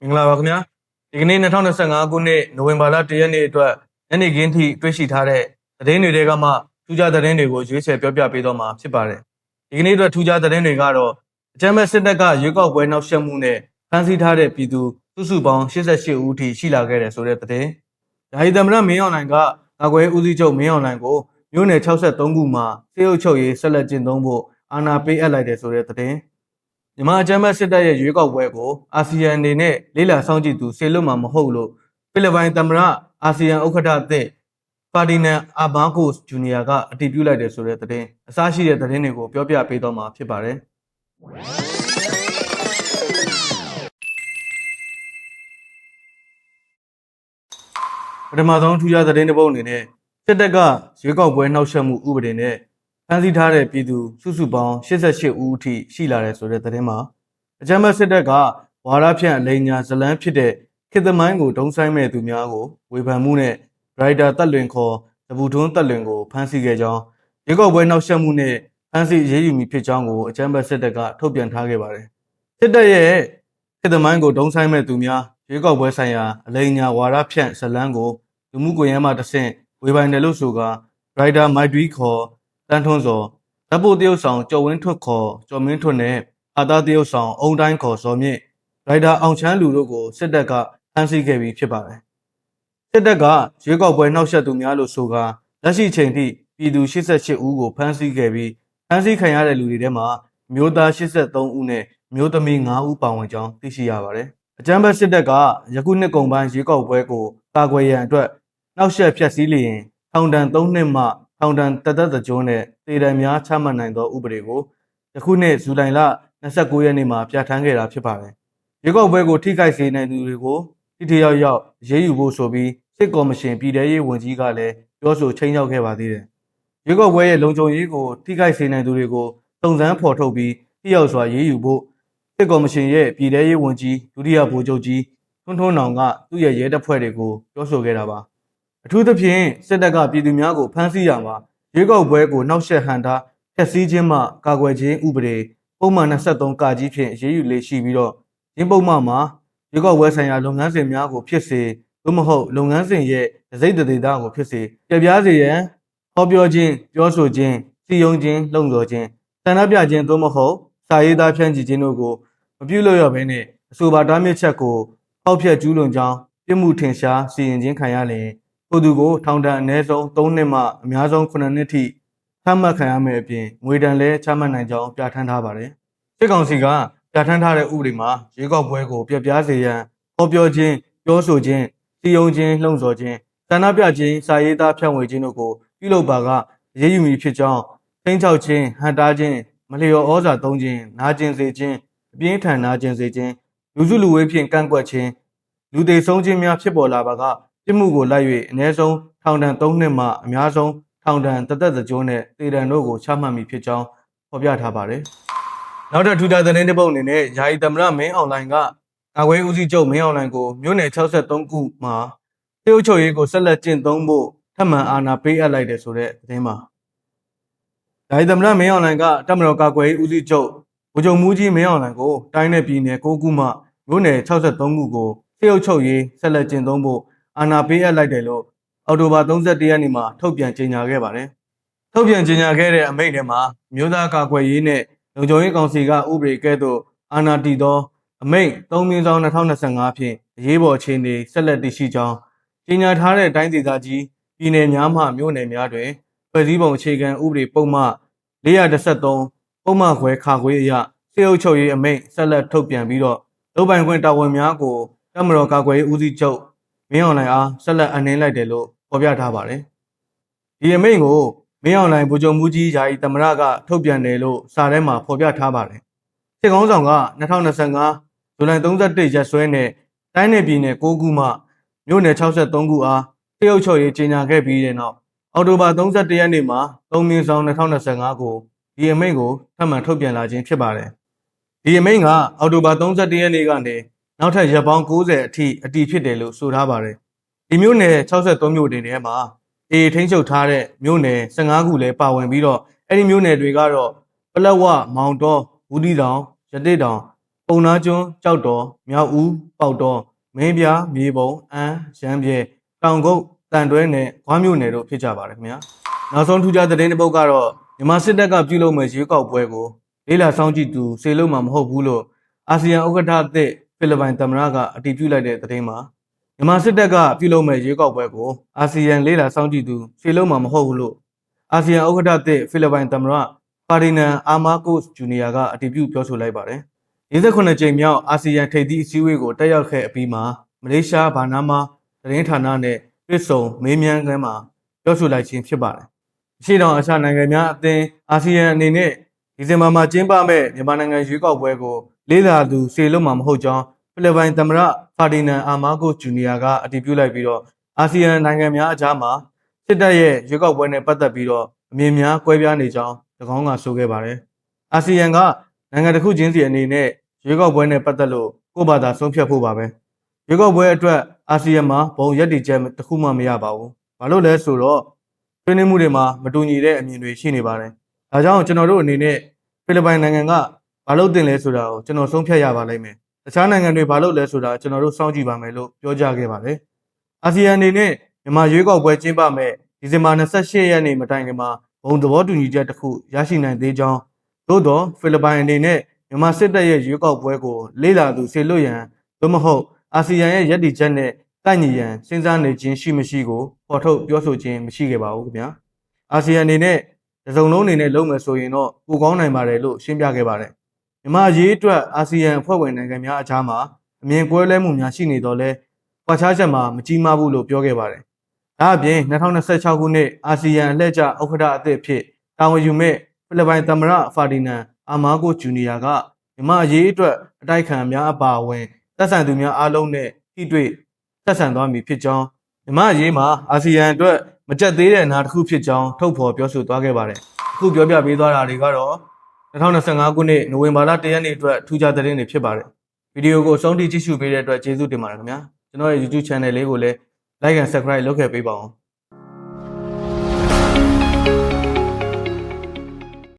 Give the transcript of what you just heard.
မင်္ဂလာပါခင်ဗျာဒီကနေ့2025ခုနှစ်နိုဝင်ဘာလ1ရက်နေ့အတွက်ညနေခင်းထိတွေ့ရှိထားတဲ့သတင်းတွေတဲကမှထူးခြားသတင်းတွေကိုရွေးချယ်ပြောပြပေးတော့မှာဖြစ်ပါတယ်ဒီကနေ့အတွက်ထူးခြားသတင်းတွေကတော့အကြမ်းမဲ့စစ်တပ်ကရွေးကောက်ပွဲနောက်ဆက်မှုနဲ့ဖမ်းဆီးထားတဲ့ပြည်သူစုစုပေါင်း88ဦးထိရှိလာခဲ့တယ်ဆိုတဲ့သတင်းယာယီသမရမင်းအောင်နိုင်ကကာကွယ်ဦးစီးချုပ်မင်းအောင်နိုင်ကိုမြို့နယ်63ခုမှာစေအုပ်ချုပ်ရေးဆက်လက်ကျင့်သုံးဖို့အာဏာပေးအပ်လိုက်တယ်ဆိုတဲ့သတင်း မြန်မာအကြမ်းဖက်စစ်တပ်ရဲ့ရွေးကောက်ပွဲကိုအာဆီယံအနေနဲ့လေးလာဆောင်ကြည့်သူဆေလွတ်မှာမဟုတ်လို့ဖိလစ်ပိုင်သမ္မတအာဆီယံဥက္ကဋ္ဌအသစ်ပါဒီနန်အာဘာကိုစ်ဂျူနီယာကအတည်ပြုလိုက်တယ်ဆိုတဲ့သတင်းအစရှိတဲ့သတင်းတွေကိုပြောပြပေးတော့မှာဖြစ်ပါတယ်ပထမဆုံးထူးခြားသတင်းတစ်ပုဒ်အနေနဲ့စစ်တပ်ကရွေးကောက်ပွဲနှောက်ယှက်မှုဥပဒေနဲ့ ဖမ်းဆီးထားတဲ့ပြည်သူစုစုပေါင်း88ဦးအထိရှိလာတယ်ဆိုတဲ့သတင်းမှာအကြမ်းဖက်စစ်တပ်ကဝါရဖြန့်အလိန်ညာဇလန်းဖြစ်တဲ့ခေတ်သမိုင်းကိုဒုံဆိုင်မဲ့သူများကိုဝေဖန်မှုနဲ့ဒရိုက်တာတက်လွင်ခေါ်တပူထွန်းတက်လွင်ကိုဖမ်းဆီးခဲ့ကြောင်းရွေးကောက်ပွဲနှောက်ယှက်မှုနဲ့ဖမ်းဆီးအရေးယူမိဖြစ်ကြောင်းကိုအကြမ်းဖက်စစ်တပ်ကထုတ်ပြန်ထားခဲ့ပါတယ်စစ်တပ်ရဲ့ခေတ်သမိုင်းကိုဒုံဆိုင်မဲ့သူများရွေးကောက်ပွဲဆိုင်ရာအလိန်ညာဝါရဖြန့်ဇလန်းကိုလူမှုကွန်ရက်မှာတဆင့်ဝေဖန်တယ်လို့ဆိုကာဒရိုက်တာမိုက်ဒွီခေါ် တန်းထွန်းစောဓာတ်ပုတ်တရုတ်ဆောင်ကျော်ဝင်းထွတ်ခေါ်ကျော်မင်းထွတ်နဲ့အာသားတရုတ်ဆောင်အုံတိုင်းခေါ်စောမြင့်ဒရိုက်တာအောင်ချမ်းလူတို့ကိုစစ်တပ်ကဖမ်းဆီးခဲ့ပြီးဖြစ်ပါတယ်စစ်တပ်ကရွေးကောက်ပွဲနှောက်ယှက်သူများလို့ဆိုကာလက်ရှိချိန်ထိပြည်သူ88ဦးကိုဖမ်းဆီးခဲ့ပြီးဖမ်းဆီးခံရတဲ့လူတွေထဲမှာမျိုးသား83ဦးနဲ့မျိုးသမီး9ဦးပါဝင်ကြောင်းသိရှိရပါတယ်အကြမ်းဖက်စစ်တပ်ကယခုနှစ်ကုန်ပိုင်းရွေးကောက်ပွဲကိုကာကွယ်ရန်အတွက်နှောက်ယှက်ဖျက်ဆီးလျင်ထောင်ဒဏ်3နှစ်မှ ထောင်ဒဏ်တသက်တကြိုးနဲ့တည်တံများချမှတ်နိုင်သောဥပဒေကိုယခုနှစ်ဇူလိုင်လ29ရက်နေ့မှာပြဋ္ဌာန်းခဲ့တာဖြစ်ပါတယ်။ရွေးကောက်ပွဲကိုထိခိုက်စေနိုင်သူတွေကိုထိထိရောက်ရောက်အရေးယူဖို့ဆိုပြီးစစ်ကော်မရှင်ပြည်ထရေးဝန်ကြီးကလည်းပြောဆိုချိန်ချောက်ခဲ့ပါသေးတယ်။ရွေးကောက်ပွဲရဲ့လုံခြုံရေးကိုထိခိုက်စေနိုင်သူတွေကိုစုံစမ်းဖော်ထုတ်ပြီးထိရောက်စွာရေးယူဖို့စစ်ကော်မရှင်ရဲ့ပြည်ထရေးဝန်ကြီးဒုတိယဗိုလ်ချုပ်ကြီးထွန်းထွန်းနောင်ကသူ့ရဲ့ရဲတပ်ဖွဲ့တွေကိုပြောဆိုခဲ့တာပါ။ အထူးသဖြင့်စစ်တပ်ကပြည်သူများကိုဖမ်းဆီးရမှာရွေးကောက်ပွဲကိုနှောက်ယှက်ဟန်တာဖျက်ဆီးခြင်းမှကာကွယ်ခြင်းဥပဒေပုံမှန်23ကာကြီးဖြင့်အရေးယူလေရှိပြီးတော့ရင်းပုံမှန်မှာရွေးကောက်ပွဲဆိုင်ရာလုပ်ငန်းစဉ်များကိုဖြစ်စေသို့မဟုတ်လုပ်ငန်းစဉ်ရဲ့ဒစိမ့်တသေးတာကိုဖြစ်စေပြပြားစေရန်ဟောပြောခြင်းပြောဆိုခြင်းစီယုံခြင်းလှုံ့ဆော်ခြင်းတဏှပြခြင်းသို့မဟုတ်စာရေးသားဖြန့်ချီခြင်းတို့ကိုမပြုလုပ်ရဘဲနဲ့အဆိုပါတားမြစ်ချက်ကိုပေါက်ဖြတ်ကျူးလွန်ကြောင်းပြစ်မှုထင်ရှားစီရင်ခြင်းခံရလျင် ကိုသူကိုထောင်ဒဏ်အနည်းဆုံး3နှစ်မှအများဆုံး9နှစ်ထိချမှတ်ခံရမယ့်အပြင်ငွေဒဏ်လည်းချမှတ်နိုင်ကြောင်းပြဋ္ဌာန်းထားပါတယ်။စစ်ကောင်စီကပြဋ္ဌာန်းထားတဲ့ဥပဒေမှာရွေးကောက်ပွဲကိုပြပြစေရန်ဟောပြောခြင်းပြောဆိုခြင်းစီယုံခြင်းလှုံ့ဆော်ခြင်းတဏှပြခြင်းစာရေးသားဖြန့်ဝေခြင်းတို့ကိုပြုလုပ်ပါကအရေးယူမည်ဖြစ်ကြောင်းသိမ်းချောက်ခြင်းဟန်တားခြင်းမလျော်ဩဇာသုံးခြင်းနာကျင်စေခြင်းအပြင်းထန်နာကျင်စေခြင်းလူစုလူဝေးဖြင့်ကန့်ကွက်ခြင်းလူသေးဆုံးခြင်းများဖြစ်ပေါ်လာပါက ပြစ်မှုကိုလိုက်၍အ ਨੇ ဆုံးထောင်ဒဏ်3နှစ်မှအများဆုံးထောင်ဒဏ်တသက်သကြိုးနဲ့တေဒဏ်တို့ကိုချမှတ်မိဖြစ်ကြောင်းဖော်ပြထားပါတယ်။နောက်ထပ်ထူးခြားသတင်းတစ်ပုဒ်အနေနဲ့ယာယီသမ္မတမင်းအောင်လှိုင်ကကာကွယ်ဦးစီးချုပ်မင်းအောင်လှိုင်ကိုမြို့နယ်63ခုမှာတရုတ်ချုပ်ရေးကိုဆက်လက်ကျင့်သုံးဖို့ထပ်မံအာဏာပေးအပ်လိုက်တယ်ဆိုတဲ့သတင်းပါ။ယာယီသမ္မတမင်းအောင်လှိုင်ကတပ်မတော်ကာကွယ်ဦးစီးချုပ်ဗိုလ်ချုပ်မူကြီးမင်းအောင်လှိုင်ကိုတိုင်းနယ်ပြည်နယ်6ခုမှမြို့နယ်63ခုကိုတရုတ်ချုပ်ရေးဆက်လက်ကျင့်သုံးဖို့ အာဏာပေးအပ်လိုက်တယ်လို့အော်တိုဘာ31ရက်နေ့မှာထုတ်ပြန်ကြေညာခဲ့ပါတယ်။ထုတ်ပြန်ကြေညာခဲ့တဲ့အမိန့်ထဲမှာမြို့သားကာကွယ်ရေးနဲ့လုံခြုံရေးကောင်စီကဥပဒေကဲ့သို့အာဏာတည်သောအမိန့်3/2025ဖြင့်အရေးပေါ်အခြေအနေဆက်လက်တည်ရှိကြောင်းကြေညာထားတဲ့တိုင်းဒေသကြီးပြည်내များမှမြို့နယ်များတွင်ဖွဲ့စည်းပုံအခြေခံဥပဒေပုံမှ413ပုံမှခွဲခါခွေးအရစေအုပ်ချုပ်ရေးအမိန့်ဆက်လက်ထုတ်ပြန်ပြီးတော့လုပ်ပိုင်ခွင့်တာဝန်များကိုတပ်မတော်ကာကွယ်ရေးဦးစီးချုပ် မင်းအောင်လှိုင်အားဆက်လက်အနှင်းလိုက်တယ်လို့ဖော်ပြထားပါတယ်။ဒီအမိန့်ကိုမင်းအောင်လှိုင်ဗိုလ်ချုပ်မူကြီးယာယီသမ္မတကထုတ်ပြန်တယ်လို့စာထဲမှာဖော်ပြထားပါတယ်။စစ်ကောင်းဆောင်က2025ဇူလိုင်31ရက်စွဲနဲ့တိုင်းနယ်ပြည်နယ်6ခုမှမြို့နယ်63ခုအားတရုတ်ချုပ်ရေးကြီးညာခဲ့ပြီးတဲ့နောက်အောက်တိုဘာ31ရက်နေ့မှာ3မြင်းဆောင်2025ကိုဒီအမိန့်ကိုထပ်မံထုတ်ပြန်လာခြင်းဖြစ်ပါတယ်။ဒီအမိန့်ကအောက်တိုဘာ31ရက်နေ့ကနေ နောက်ထပ်ရက်ပေါင်း90အထိအတီးဖြစ်တယ်လို့ဆိုထားပါတယ်။ဒီမြို့နယ်63မြို့တင်ထဲမှာအေထိန်းချုပ်ထားတဲ့မြို့နယ်15ခုလည်းပါဝင်ပြီးတော့အဲ့ဒီမြို့နယ်တွေကတော့ပလက်ဝမောင်တော်ဘူးတီတောင်ရတိတောင်ပုံနာကျွန်းကြောက်တော်မြောက်ဦးပေါက်တော်မင်းပြားမြေပုံအန်းရမ်းပြဲတောင်ကုတ်တန်တွဲနဲ့ခွားမြို့နယ်တို့ဖြစ်ကြပါတယ်ခင်ဗျာနောက်ဆုံးထူးခြားသတင်းတစ်ပုဒ်ကတော့မြန်မာစစ်တပ်ကပြုလုပ်မဲ့ရွေးကောက်ပွဲကိုလေးလာဆောင်ကြည့်သူစေလို့မှမဟုတ်ဘူးလို့အာဆီယံဥက္ကဋ္ဌအသစ် ဖိလစ်ပိုင်သမ္မတကအတည်ပြုလိုက်တဲ့သတင်းမှာမြန်မာစစ်တပ်ကပြုလုပ်မဲ့ရွေးကောက်ပွဲကိုအာဆီယံလေးလာဆောင်ကြည့်သူစေလို့မှမဟုတ်ဘူးလို့အာဆီယံဥက္ကဋ္ဌအသစ်ဖိလစ်ပိုင်သမ္မတပါရီနန်အာမာကိုစ်ဂျူနီယာကအတည်ပြုပြောဆိုလိုက်ပါတယ်48ကြိမ်မြောက်အာဆီယံထိပ်သီးအစည်းအဝေးကိုတက်ရောက်ခဲ့အပြီးမှာမလေးရှားဘာနာမာသတင်းဌာနနဲ့တွေ့ဆုံမေးမြန်းခန်းမှာပြောဆိုလိုက်ခြင်းဖြစ်ပါတယ်။အရှိတောင်အရှနိုင်ငံများအသင်းအာဆီယံအနေနဲ့ဒီဇင်ဘာမှာကျင်းပမဲ့မြန်မာနိုင်ငံရွေးကောက်ပွဲကို လေးလာသူစေလို့မှာမဟုတ်ကြောင်းဖိလစ်ပိုင်သမ္မတဖာဒီနန်အာမာကိုဂျူနီယာကအတည်ပြုလိုက်ပြီးတော့အာဆီယံနိုင်ငံများအကြားမှာစစ်တပ်ရဲ့ရွေးကောက်ပွဲနဲ့ပတ်သက်ပြီးတော့အမြင်များကွဲပြားနေကြောင်း၎င်းကဆိုခဲ့ပါတယ်။အာဆီယံကနိုင်ငံတစ်ခုချင်းစီအနေနဲ့ရွေးကောက်ပွဲနဲ့ပတ်သက်လို့ကိုယ့်ဘာသာဆုံးဖြတ်ဖို့ပါပဲရွေးကောက်ပွဲအတွက်အာဆီယံမှာဘုံရက်တည်ချက်တစ်ခုမှမရပါဘူးဘာလို့လဲဆိုတော့တွင်းနှမှုတွေမှာမတူညီတဲ့အမြင်တွေရှိနေပါတယ်ဒါကြောင့်ကျွန်တော်တို့အနေနဲ့ဖိလစ်ပိုင်နိုင်ငံက ဘာလို့တင်လဲဆိုတာကိုကျွန်တော်ဆုံးဖြတ်ရပါလိမ့်မယ်တခြားနိုင်ငံတွေဘာလို့လဲဆိုတာကျွန်တော်တို့စောင့်ကြည့်ပါမယ်လို့ပြောကြားခဲ့ပါတယ်အာဆီယံအနေနဲ့မြန်မာရွေးကောက်ပွဲကျင်းပမဲ့ဒီဇင်ဘာ28ရက်နေ့မတိုင်ခင်မှာဘုံသဘောတူညီချက်တစ်ခုရရှိနိုင်သေးကြောင်းသို့တော့ဖိလစ်ပိုင်အနေနဲ့မြန်မာစစ်တပ်ရဲ့ရွေးကောက်ပွဲကိုလေ့လာသူစေလွတ်ရန်သို့မဟုတ်အာဆီယံရဲ့ရည်တည်ချက်နဲ့တိုက်ညီရန်စဉ်းစားနေခြင်းရှိမရှိကိုပေါ်ထုတ်ပြောဆိုခြင်းမရှိခဲ့ပါဘူးခင်ဗျာအာဆီယံအနေနဲ့တစုံလုံးအနေနဲ့လုပ်မယ်ဆိုရင်တော့ပိုကောင်းနိုင်ပါတယ်လို့ရှင်းပြခဲ့ပါတယ် မြန်မာရေးအတွက်အာဆီယံအဖွဲ့ဝင်နိုင်ငံများအကြားမှာအမြင်ကွဲလွဲမှုများရှိနေတော့လဲကွာခြားချက်မှာမကြီးမားဘူးလို့ပြောခဲ့ပါတယ်ဒါအပြင်2026ခုနှစ်အာဆီယံအလှည့်ကျဥက္ကဋ္ဌအသစ်အဖြစ်တာဝန်ယူမဲ့ဖိလစ်ပိုင်သမ္မတဖာဒီနန်အာမာကိုဂျူနီယာကမြန်မာအရေးအတွက်အတိုက်ခံများအပါအဝင်သက်ဆိုင်သူများအားလုံးနဲ့ထိတွေ့ဆက်ဆံသွားမည်ဖြစ်ကြောင်းမြန်မာအရေးမှာအာဆီယံအတွက်မကြက်သေးတဲ့အနာတစ်ခုဖြစ်ကြောင်းထုတ်ဖော်ပြောဆိုသွားခဲ့ပါတယ်။အခုပြောပြပေးသွားတာတွေကတော့ 2025ခုနှစ်နိုဝင်ဘာလ1ရက်နေ့အတွက်ထူးခြားသတင်းတွေဖြစ်ပါတယ်။ဗီဒီယိုကိုအဆုံးထိကြည့်ရှုပေးတဲ့အတွက်ကျေးဇူးတင်ပါတယ်ခင်ဗျာ။ကျွန်တော်ရဲ့ YouTube channel လေးကိုလည်း like and subscribe လုပ်ခဲ့ပေးပါအောင်။